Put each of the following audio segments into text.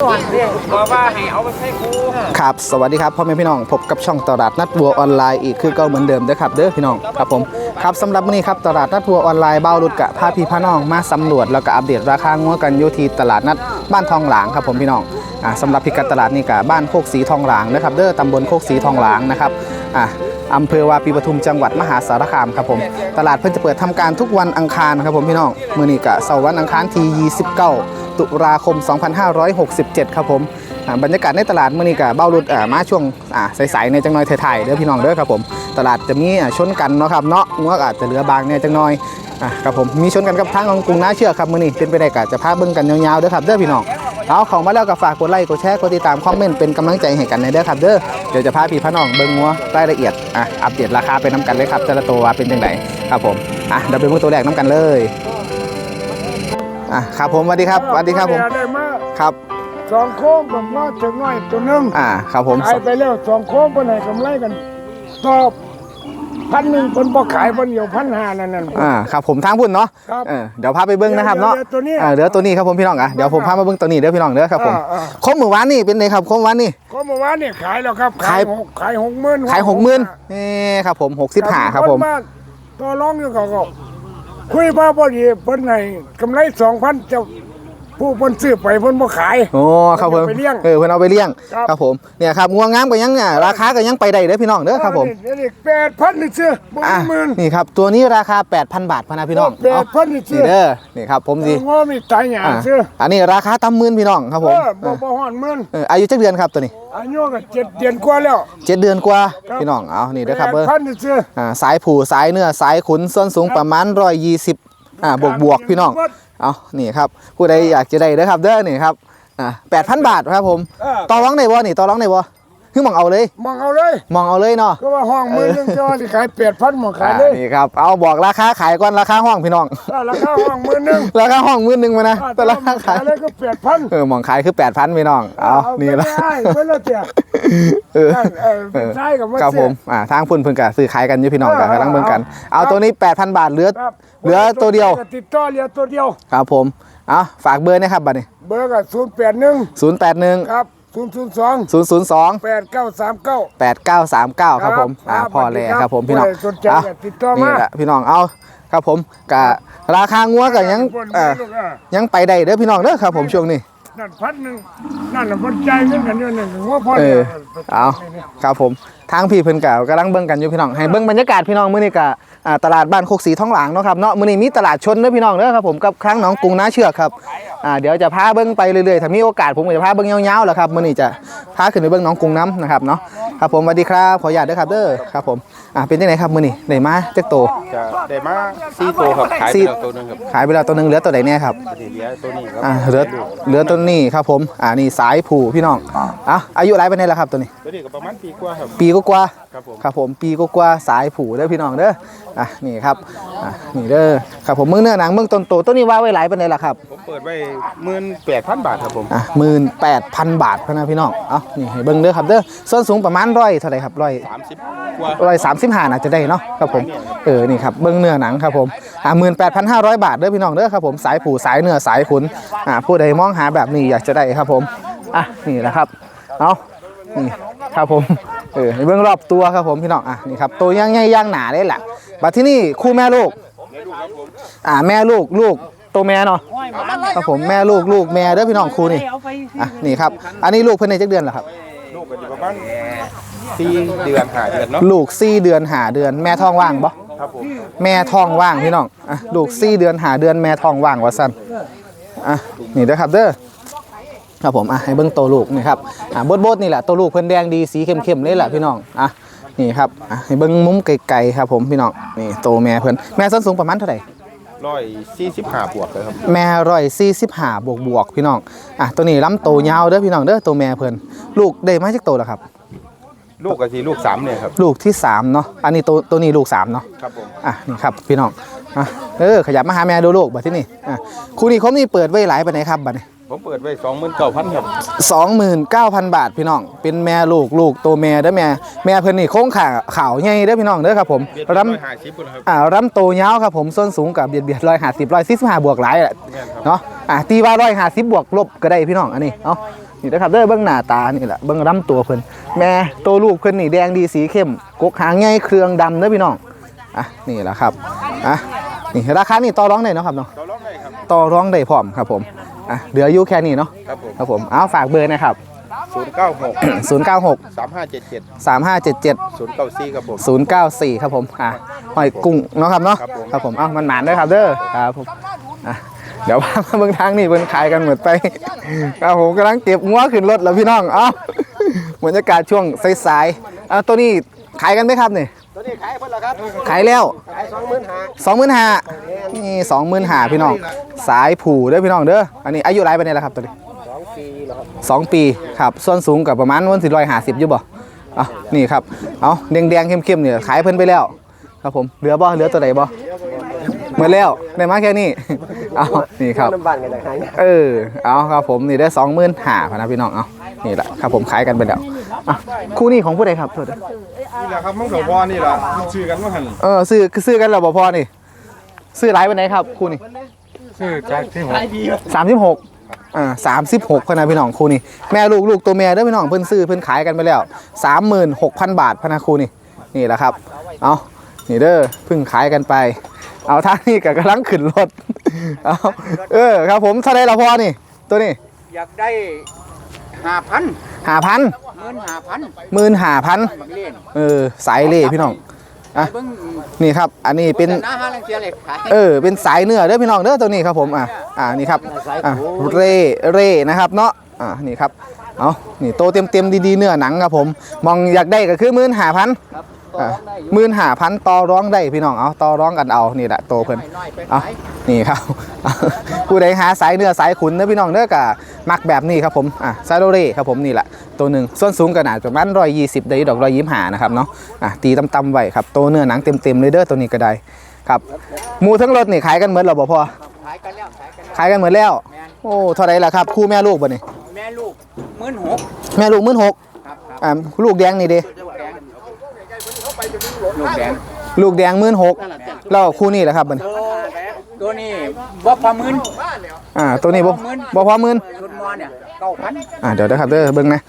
บอกว่าให้เอาไปให้ครูครับ สวัสดีครับพ่อแม่พี่น้องพบกับช่องตลาดนัดวัวออนไลน์อีกคือก็เหมือนเดิมเด้อครับเด้อพี่น้องครับผมครับสำหรับวันนี้ครับตลาดนัดวัวออนไลน์เบ้ารุดกะพาพี่พาน้องมาสำรวจแล้วก็อัปเดตราคางัวกันอยู่ที่ตลาดนัดบ้านทองหลางครับผมพี่น้องอ่าสำหรับพิกัดตลาดนี่กะบ้านโคกสีทองหลางนะครับเด้อตำบลโคกสีทองหลางนะครับอ่าอำเภอวาปีปทุมจังหวัดมหาสารคามครับผมตลาดเพิ่นจะเปิดทำการทุกวันอังคารครับผมพี่น้องมื้อนี้กะเสาร์วันอังคารที่29 ตุลาคม 2567 ครับผมบรรยากาศในตลาดเมื่อนี้กับเบ้ารุดอ่ามาช่วงใสๆในจังน้อยไทยๆเด้อพี่น้องเด้อครับผม ตลาดจะมีชนกันเนาะครับเนาะงัวกอาจจะเหลือบางเนี่ยจังน้อยอครับผมมีชนกันกับทางของกรุงน้าเชื่อครับมื่อนี้เป็นไปได้ก็จะพาเบิ่งกันยาวๆเด้อครับเด้อพี่น้องเอาข้ามาแล้วก็ฝากกดไลค์กดแชร์กดติดตามคอมเมนต์เป็นกำลังใจให้กันในเด้อครับเด้อเดี๋ยวจะพาพี่พาน้องเบิ่งงัวรายละเอียดอะอัปเดตราคาไปน้ำกันเลยครับแต่ละตัวเป็นจังไดครับผมอะเดี๋ยวไปเบิ่งตัวแรกน้ำกันเลย อะครับผมสวัสดีครับสวัสดีครับผมได้มาครับสองโค้งกับน้อยถึงน้อยตัวหนึงอ่าครับผมขายไปแล้วสองโค้งเพิ่นให้กำไรกันตอบพันหนึ่งเพิ่นบ่ขายเพิ่นเดียวพันห้านั่นนั่นอ่าครับผมทางพุ่นเนาะครับเออเดี๋ยวพาไปเบิ้งนะครับเนาะเดี๋ยวตัวนี้อ่าเดี๋ยวตัวนี้ครับผมพี่น้องอะเดี๋ยวผมพามาเบิ้งตัวนี้เด้อพี่น้องเด้อครับผมอ่าอ่าคมหมู่วานนี่เป็นไงครับคมวานนี่ก็เมื่อวานนี่ขายแล้วครับขายหกขายหกหมื่นขายหกหมื่นนี่ครับผมหกสิบห้าครับผมนตัวร้องอยู่เขาก็ คุยมาพอดีเพิ่นให้กำไรสองพันเจ้า ผู้เพิ่นซื้อไปเพิ่นบ่ขาย โอ้ครับผมเอาไปเลี้ยงเออเพิ่นเอาไปเลี้ยงครับ ครับผมเนี่ยครับงัวงามก็ยังอะราคาก็ยังไปได้เด้อพี่น้องเด้อครับผมเดี๋ยวนี้แปดพันนี่ซื้อบ่อะหมื่น นี่ครับตัวนี้ราคา 8,000 บาทพะนะพี่น้องแปดเอาพันนี่ซื้อนี่เด้อนี่ครับผมสิง้อมีตายหยาอะซื้ออันนี้ราคาต่ำหมื่นพี่น้องครับเอผมอบ่บ่ฮอดหมื่นเอออายุจักเดือนครับตัวนี้อายุก็เจ็ดเดือนกว่าแล้วเจ็ดเดือนกว่าครับพี่น้องเอานี่เด้อครับเบอร์พันนี่ซื้อ อ่าสายผูสายเนื้อสายขุนส้นสูงประมาณ120อ่าบวกบวกๆพี่น้อง เอานี่ครับผู้ใดอยากจะได้เด้อครับเด้อนี่ครับอ่า8,000บาทครับผมเออต่อร้องได้บ่นี่ต่อร้องได้บ่คือมองเอาเลย มองเอาเลยมองเอาเลยเนาะก็ว่าห้องหมื่นหนึงจะว่าสิขายแปดพันหมดขายอ่าเลยนี่ครับเอาบอกราคาขายก่อนราคาห้องพี่น้องถ้าราคาห้องหมื่นหนึงราคาห้องมื้อหนึงมานะถ้าแต่ราคาขายขาย เลยก็แปดพันเออมองขายคือ8,000พี่น้องเอานี่ละไม่ได้เพิ่นละเตียเออ นั่นเออเป็นไส้กับว่าครับผมอ่าทางพุ่นเพิ่นก็ซื้อขายกันอยู่พี่น้องก็กำลังเบิ่งกัน เอาตัวนี้ 8,000 บาทเหลือครับ เหลือตัวเดียว ติดต่อเหลือตัวเดียว ครับผม เอาฝากเบอร์นะครับบัดนี้ เบอร์ก็ศูนย์แปดหนึ่ง081ครับศูนย์ศูนย์สอง002แปดเก้าสามเก้า8939ครับผมครับอ่าครับพ่อแลสวัสดีครับครับผมพี่น้องผู้ใดสนใจเอาก็ติดต่อมานี่แหละพี่น้องเอาครับผมกะราคางัวก็ยังเอ่อลูกอะยังไปได้เด้อพี่น้องเด้อครับผมช่วงนี้ นั่นพันหนึ่งนั่นน่ะคนใจเงินกันอยู่หนึ่งว่าพอเอดีอเอาครับผม ทางพี่เพิ่นกะกำลังเบิ่งกันอยู่พี่น้อง ให้เบิ่งบรรยากาศพี่น้องมื้อนี้กะอ่าตลาดบ้านโคกสีท้องหลางเนาะครับเนาะ มื้อนี้มีตลาดชนเด้อพี่น้องเด้อครับผม กับครั้งหนองกรุงน้าเชือกครับ อ่า เดี๋ยวจะพาเบิ่งไปเรื่อยๆ ถ้ามีโอกาสผมก็จะพาเบิ่งยาวๆแหละครับ มื้อนี้จะพาขึ้นไปเบิ่งหนองกรุงน้ำนะครับเนาะ ครับผมสวัสดีครับขออนุญาตเด้อครับเด้อครับผมอ่าเป็นจังไดครับมื้อนี้ได้มาจักโตจะได้มาสี่ตัวครับขายสี่ไปแล้วตัวหนึงครับขายไปแล้วตัวหนึงเหลือตัวใดแน่ครับทีเหลือตัวนี้ครับอ่าเหลือเหลือตัวนี้ครับผมอ่านี่สายผูพี่น้องอะอายุหลายปานใดแล้วครับตัวนี้ ตัวนี้ก็ประมาณปีกว่าครับ ปีกว่าๆครับผม ครับผมปีกว่าๆสายผูเด้อพี่น้องเด้ออะนี่ครับอะนี่เด้อครับผมเมืองเนื้อหนังเมืองต้นโตตัวนี้ว่าไว้หลายปานใดล่ะครับ ผมเปิดไว้หมื่นแปดพันบาทครับผม อะหมื่นแปดพันบาทพะนะพี่น้อง เอ้านี่ให้เบิ่งเด้อครับเด้อ ส่วนสูงประมาณร้อยเท่าไหร่ครับร้อยสามสิบกว่าร้อยสามสิบห้าน่าจะได้เนาะครับผมเออนี่ครับเบิ้งเนื้อหนังครับผมอ่าหมื่นแปดพันห้าร้อยบาทเด้อพี่น้องเด้อครับผมสายผูสายเนื้อสายขุนอ่าผู้ใดมองหาแบบนี้อยากจะได้ครับผมอะนี่แหละครับเอานี่ครับผมเออให้เบิ้งรอบตัวครับผมพี่น้องอะนี่ครับตัวย่างใหญ่ย่างหนาได้แหละบัดที่นี่คู่แม่ลูกอ่าแม่ลูกลูกตัวแม่เนาะครับผมแม่ลูกลูกแม่เด้อพี่น้องคู่นี่อะนี่ครับอันนี้ลูกเพิ่นในจักเดือนเหรอครับลู กก็อยู่ประมาณสี่เดือนห้าเดือนเนาะลูกสี่เดือนหาเดือนแม่ท้องว่างบ่ครับผมแม่ท้องว่างพี่น้องอะลูกสี่เดือนหาเดือนแม่ท้องว่างว่าสั้นอะนี่เด้อครับเด้อครับผมอะให้เบิ้งตัวลูกนี่ครับอะบดบดๆนี่แหละตัวลูกเพิ่นแดงดีสีเข้มๆเลยแหละพี่น้องอะนี่ครับอะให้เบิ้งมุมไกลๆครับผมพี่น้องนี่โตแม่เพิ่นแม่ส้นสูงประมาณเท่าไหร่ ร้อยสี่สิบห้าบวกเลยครับแม่ร้อยสี่สิบห้าบวกบวกๆพี่น้องอะตัวนี้ลำโตยาวเด้อพี่น้องเด้อตัวแม่เพิ่นลูกได้มาจากโตแล้วครับ ลูกก็สีลูกสามเนี่ยครับ ลูกที่สามเนาะอันนี้ตัวตัวนี้ลูกสามเนาะครับผมอะนี่ครับพี่น้องอะเออขยับมาหาแม่ดูลูกบัดที่นี่อะคู่นี้เขานี่เปิดไว้หลายปานไหนครับบัดนี้ ผมเปิดไว้สองหมื่นเก้าพันครับสองหมื่นเก้าพันบาทพี่น้อง เป็นแม่ลูกลูกตัวแม่เด้อแม่ แม่เพิ่นนี่โค้งขาขาวใหญ่เด้อพี่น้องเด้อครับผมเบียดรร้อยห้าสิบคนครับำอ่ารำโตยาวครับผมส้นสูงกับเบียดเบียดร้อยห้าสิบร้อยสี่สิบห้าบวกหลายแหละแม่นครับเนาะอะตีว่าร้อยห้าสิบบวกลบก็ได้พี่น้องอันนี้เนาะนี่นะครับเด้อเบื้องหน้าตานี่แหละเบื้องลำตัวเพิ่นแม่ตัวลูกเพิ่นนี่แดงดีสีเข้มกกหางใหญ่เครื่องดำเด้อพี่น้องอะนี่แหละครับอะนี่ราคานี่ต่อรองได้เนาะครับเนาะเราร้องได้ครับต่อรองได้พร้อมครับผม อะเหลืออยู่แค่นี้เนาะครับผมครับผมเอาฝากเบอร์นะครับ ศูนย์เก้าหก096 สามห้าเจ็ดเจ็ด3577 ศูนย์เก้าสี่ครับผม 094 ครับผม อะหอยกุ้งเนาะครับเนาะ ครับผม ครับผม เอ้ามันหมานด้วยครับเด้อ ครับผม อะ เดี๋ยวพามาเบิ่งทางนี่เพิ่นขายกันหมดไป ครับผมกำลังเก็บงัวขึ้นรถแล้วพี่น้อง เอ้าบรรยากาศช่วงสายๆอะตัวนี้ขายกันไหมครับนี่ ตัวนี้ขายเพิ่นละครับขายแล้วขายสองหมื่นห้าสองหมื่นห้านี่สองหมื่นห้าพี่น้อง สายผูเด้อพี่น้องเด้ออันนี้อายุไรไปเนี่ยแล้วครับตัวนี้สองปีแล้วครับสองปีครับส่วนสูงกับประมาณวันสี่ร้อยห้าสิบอยู่บ่อะนี่ครับเอาแดงๆเข้มๆเนี่ยขายเพิ่นไปแล้ว ครับผมเหลือบ่เหลือตัวใดบ่เหมือนแล้วได้มาแค่นี้เอานี่ครับน้ำบ้านกันเลยขายเออเอาครับผมนี่ได้สองหมื่นห้าพนนะพี่น้องเอานี่แหละครับผมขายกันไปแล้ว อะคู่นี้ของผู้ใดครับโทษเด้อนี่แหละครับมันกับว่านี่แหละชื่อกันว่าหันเออซื้อซื้อกันแล้วบ่พอนี่ซื้อหลายวันไหนครับคู่นี้ชื่อจากที่ผมสามสิบหกอ่าสามสิบหกพนะพี่น้องคู่นี้แม่ลูกลูกตัวแม่เด้อพี่น้องเพิ่นซื้อเพิ่นขายกันไปแล้วสามหมื่นหกพันบาทพนะคู่นี้นี่แหละครับเอานี่เด้อเพิ่งขายกันไป เอาท่านี่ก็กำลังขึ้นรถเอาเออครับผมเท่าไรละพอนี่ ตัวนี้อยากได้ ห้าพันห้าพันหมื่นห้าพันหมื่นห้าพันบักเล่นเออสายเล่พี่น้องอะเบิ่งนี่ครับ อันนี้เป็นหน้าห้าลังเสียเหล็กขายเออเป็นสายเนื้อเด้อพี่น้องเด้อตัวนี้ครับผมอะอ่านี่ครับอะเร่เร่นะครับเนาะอ่านี่ครับเอานี่โตเต็มเต็มๆดีๆเนื้อหนังครับผม มองอยากได้ก็คือมื่นหาพันอะมื่นหาพันต่อร้องได้พี่น้องเอาต่อร้องกันเอานี่แหละโตเพิ่นน้อยๆไปเอาขายนี่ครับผู้ใดหาสายเนื้อสายขุนเด้อพี่น้องเด้อกะ มักแบบนี้ครับผมอะซาโดเร่ครับผมนี่แหละตัวหนึ่งส่วนสูงก็น่าจะประมาณร้อยยี่สิบได้ดอกร้อยยิ้มหานะครับเนาะอะตีตำๆไว้ครับโตเนื้อหนังเต็มๆเลยเด้อตัวนี้ก็ได้ครับหมูทั้งรถนี่ขายกันเหมือนเราบ่พอขายกันแล้วขายกันแล้วขายกันเหมือนแล้วโอ้เท่าไรล่ะครับคู่แม่ลูกบ่นี่แม่ลูกหมื่นหกแม่ลูกมื่นหกครับครับอ่าลูกแดงนี่เด้ลูกแดงลูกแดงลูกแดงมื่นหกแล้วคู่นี้แหละครับบ่นตัวตัวนี้บ่พอหมื่น อ่าตัวนี้บ่บ่พอมื่นชุดมอเนี่ยเก้าพันอ่าเดี๋ยวนะครับเด้อเบิ่งนะ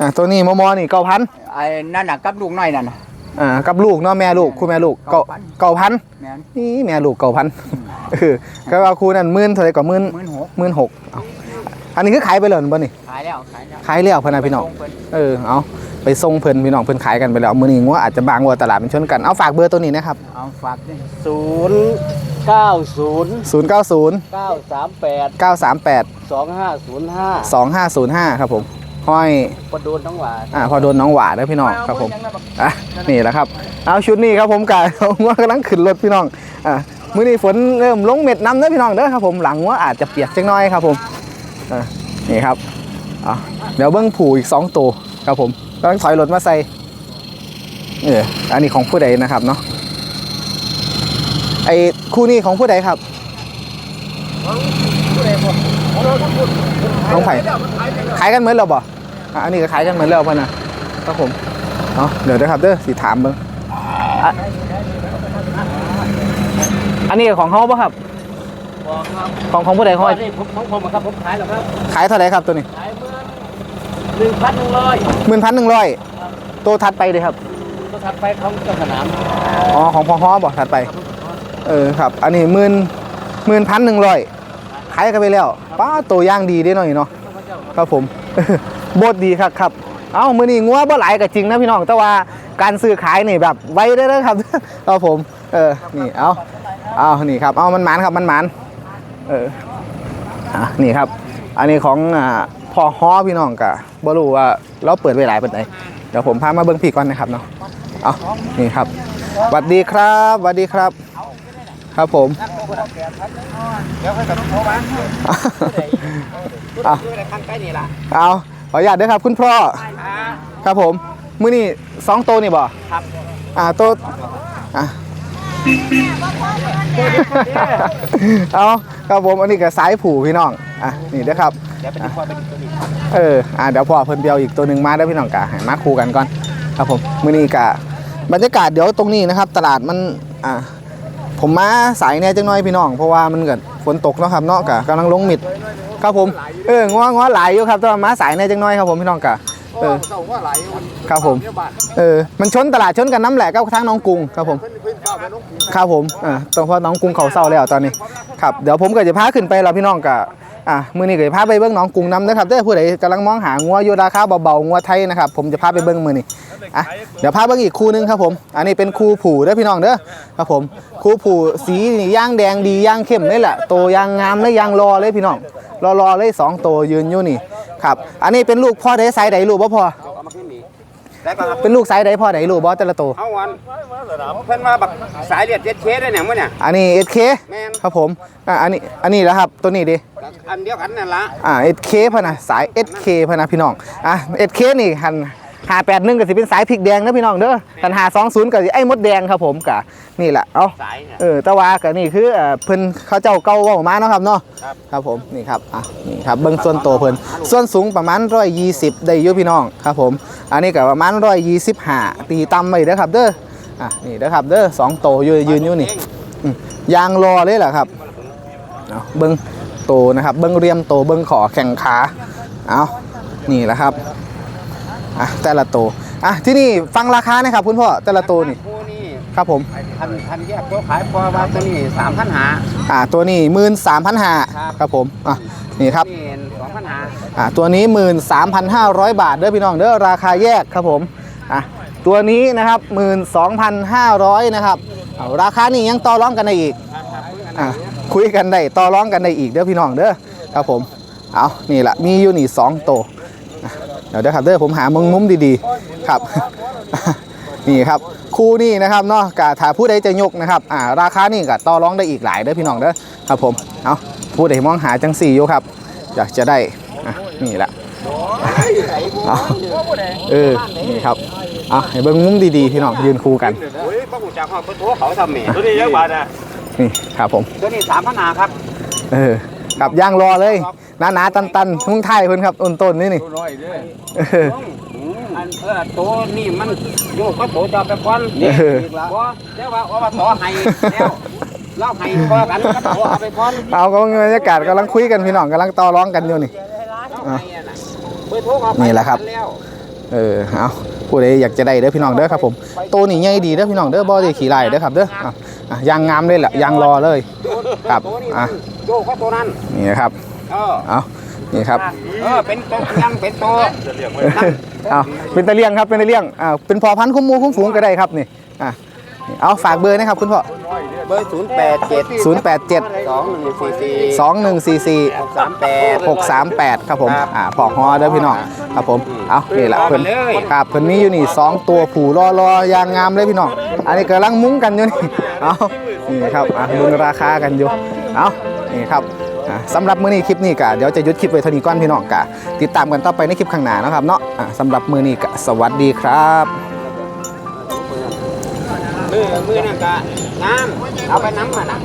อ่าตัวนี้มอมอนี่เก้าพันไอ้นั่นน่ะกับลูกน้อยนั่นน่ะ อ่ากับลูกเนาะแม่ลูกคู่แม่ลูกเก้าเก้าพันแม่นนี่แม่ลูกเก้าพันเออก็ว่าคู่นั้นมื่นเท่าไรกว่ามื่นหมื่นหกมื่นหกเอาอันนี้คือขายไปแล้วบ่นี่ขายแล้วขายแล้วขายแล้วพะนะพี่น้อง ส่งเพิ่นเออ เอา ไปส่งเพิ่นพี่น้องเพิ่นขายกันไปแล้วมื้อนี้งัวอาจจะบางกว่าตลาดมันชนกันเอาฝากเบอร์ตัวนี้นะครับเอาฝากด้วยศูนย์เก้าศูนย์090 เก้าสามแปด938 สองห้าศูนย์ห้า2505 ครับผมห้อยประโดนทั้งหวานอ่าพอโดนน้องหวาเด้อพี่น้องครับผมอะนี่แหละครับ เอาชุดนี้ครับผมกะว่ากำลังขึ้นรถพี่น้องอะมื้อนี้ฝนเริ่มลงเม็ดน้ำเด้อพี่น้องเด้อครับผมหลังว่าอาจจะเปียกจังน้อยครับผมอะนี่ครับอะเดี๋ยวเบิ้งผูอีก2ตัวครับผม กำลังถอยรถมาใส่เอออันนี้ของผู้ใดนะครับเนาะไอ้คู่นี้ของผู้ใดครับ ของไผ่ขายกันเหมือนเราบ่อะอันนี้ก็ขายกันเหมือนแล้วพ่อนะครับผมเนาะเดี๋ยวนะครับเด้อสิถามเบิ่งอะอันนี้ของเขาปะครับ ของของผู้ใดเขาผมของผมครับผมขายแล้วครับ ขายเท่าไหร่ครับตัวนี้ขายเมื่อ หนึ่งพันหนึ่งร้อยหมื่นพันหนึ่งร้อยตัวถัดไปเลยครับ ก็ถัดไปของเจ้าสนามอ๋อของพอฮอบอกถัดไป เออครับ อันนี้หมื่นหมื่นพันหนึ่งร้อยขายกันไปแล้วป้าตัวย่างดีได้หน่อยเนาะครับผม โบดดีครับครับ เอ้ามือนี้งัวบ่หลายก็จริงนะพี่น้อง แต่ว่าการซื้อขายนี่แบบไว้ได้เลยครับครับผม เออ นี่ เอาเอานี่ครับ เอามันหมานครับ มันหมาน เออ อะ นี่ครับ อันนี้ของอ่า พอฮอพี่น้องกะบ่รู้ว่าเราเปิดไว้หลายปานใดเดี๋ยวผมพามาเบิ่งพี่ก่อนนะครับเนาะเอานี่ครับสวัสดีครับสวัสดีครับ ครับผมเอาด้วยข้างใกล้นี่ล่ะเอาขออนุญาตด้วยครับ คุณพ่อครับผมมื้อนี้สองตัวนี่บ่ครับอ่าตัวอะเอาครับผมอันนี้ก็สายผูพี่น้องอะนี่เด้อครับเดี๋ยวไปดูความเป็นตัวนี้เอออ่าเดี๋ยวพ่อเพิ่นเดียวอีกตัวหนึ่งมาได้พี่น้องกะให้มาคู่กันก่อนครับผมมื้อนี้กะบรรยากาศเดี๋ยวตรงนี้นะครับ ตลาดมันอ่าผมมาสายแน่จังน้อยพี่น้องเพราะว่ามันเกิดฝนตกเนาะครับเนาะกะกำลังลงมิดครับผมเออง้อง้อหลายอยู่ครับแต่ว่ามาสายในจังน้อยครับผมพี่น้องกะเออเขาว่าไหลมันครับผมเนี่ยบ้านเออมันชนตลาดชนกันน้ำแหละก็ทางน้องกรุงครับผมเพิ่นเพิ่นเข้าไปน้องกินครับผมอ่าตรงเพราะน้องกรุงเขาเศร้าแล้วตอนนี้ครับเดี๋ยวผมก็จะพาขึ้นไปเราพี่น้องกะ อะมือนี้ก็จะพาไปเบิ้งน้องกุ้งน้ำนะครับเด้อผู้ใดกำลังมองหางัวอยู่ราคาเบาๆงัวไทยนะครับผมจะพาไปเบิ้งมือนี้อะเดี๋ยวพาเบิ้งอีกคู่หนึงครับผม อันนี้เป็นคู่ผูเด้อพี่น้องเด้อครับผมคู่ผูสีนี่ย่างแดงดีย่างเข้มเลยแหละโตย่างงามเลยย่างรอเลยพี่น้องรอรอๆเลยสองโตยืนอยู่นี่ครับอันนี้เป็นลูกพ่อเดสายใดลูกบ่พอเอ ได้ป่ะครับเป็นลูกสายใดพ่อใดลูกบ่แต่ละโตเอาวันเพิ่นมาบักสายเลียดเจ็ดเคสได้เนี่ยมั้งเนี่ยอันนี้ SK แม่นครับผมอะอันนี้อันนี้แหล้วครับตัวนี้ดิอันเดียวกันนั่นละอ่า SK พะนะสาย SK พะนะพี่น้องอะ SK นี่หัน หาแปดหนึ่งก็สิเป็นสายพริกแดงนะพี่น้องเด้อหันหาสองศูนย์ก็สิไอ้มดแดงครับผมกะนี่แหละเอ้าสายเนี่ย เออแตะวาก็นี่คือเอ่อเพิ่นเขาเจ้าเก่าเว้ามาเนาะครับเนาะครับผมนี่ครับอะนี่ครับเบิ่งส่วนโตวเพิ่นส่วนสูงประมาณ120ได้อยู่พี่น้องครับผมอันนี้ก็ประมาณ125ตีต่ำไว้เด้อครับเด้ออะนี่เด้อครับเด้อสองโตวยืนยืนอยู่นี่อืมยางรอเลยแหละครับ เอาเบิ้งโตนะครับ เบิ้งเรียมโตเบิ้งขอแข่งขา เอานี่แหละครับ อะแต่ละโตอะที่นี่ฟังราคานะครับคุณพ่อแต่ละโตนี่คู่นี่ครับผมพันพันแยกตัวขายพอว่าตัวนี้สามพันหา อ่าตัวนี้หมื่นสามพันห้าครับครับผมอะนี่ครับนี่สองพันหาอ่าตัวนี้หมื่นสามพันห้าร้อยบาทเด้อพี่น้องเด้อราคาแยกครับผมอะตัวนี้นะครับหมื่นสองพันห้าร้อยนะครับเอาราคานี้ยังต่อรองกันได้อีก อะคุยกันได้ต่อร้องกันได้อีกเด้อพี่น้องเด้อครับผมเอานี่แหละมีอยู่นี่สองโตวอะ เดี๋ยวเด้อครับเด้อผมหามุมมุมดีๆครับ นี่ครับคู่นี่นะครับเนาะกะถ้าผู้ใดจะยกนะครับอ่าราคานี่ก็ต่อร้องได้อีกหลายเด้อพี่น้องเด้อครับผมเอาผู้ใดมองหาจังสี่อยู่ครับอยากจะได้อะนี่แหละเอาเออนี่ครับเอาให้เบิ่งมุมดีๆพี่น้องยืนคู่กันโอ้ยพ่อหูจักเขาเพิ่นโทรเขาทำแหม่ตัวนี้ยังบาทอะนี่ครับผมตัวนี้สามพันหาครับ เออกับย่างรอเลย หนาหนาตันตันๆทุ่งไทายเพิ่นครับต้นต้นนี่นี่ตัวน้อยเด้อเอออันเออตัวนี่มันโยกก็โตจะไปก่อนเออบ่แต่ว่าอบตให้แล้วเราให้พอกันก็โตเอาไปก่อนเอาก็บรรยากาศกำลังคุยกันพี่น้องกำลังต่อร้องกันอยู่นี่เราให้อะน่ะเบอร์โทรเขาไปนี่แหละครับแล้วเออเอาผู้ใดอยากจะได้เด้อพี่น้องเด้อครับผมโตนี่ใหญ่ดีเด้อพี่น้องเด้อบ่ได้ขี่ไล่เด้อครับเด้ออะอะยางงามเลยแหละยางรอเลยครับตัวนี้อะมันโยกก็ตัวนั้นนี่นะครับ เออเอานี่ครับเออเป็นตัวยังเป็นตัวเอาเป็นตะเลียงครับเป็นตะเลียงอ่าเป็นพอพันธุ์คุ้มหมูคุ้มฝูงก็ได้ครับนี่อะนี่เอาฝากเบอร์นะครับคุณพ่อเบอร์ศูนย์แปดเจ็ด087สองหนึ่งสี่สี่2144หกสามแปด638 ครับผมครับอ่าปอกฮอเด้อพี่น้องครับผมเอานี่แหละเพิ่นเอาไปเลยครับเพิ่นมีอยู่นี่ 2 ตัวผูรอรอยางงามเลยพี่น้องอันนี้กำลังมุ้งกันอยู่นี่เอานี่ครับอะลุ้นราคากันอยู่เอานี่ครับอะ สำหรับมื้อนี้คลิปนี้กะเดี๋ยวจะยุดคลิปไว้เท่านี้ก่อนพี่น้องกะติดตามกันต่อไปในคลิปข้างหน้านะครับเนาะสำหรับมื้อนี้กะสวัสดีครับมือมือนั่นกะน้ำเอาไปน้ำมานะ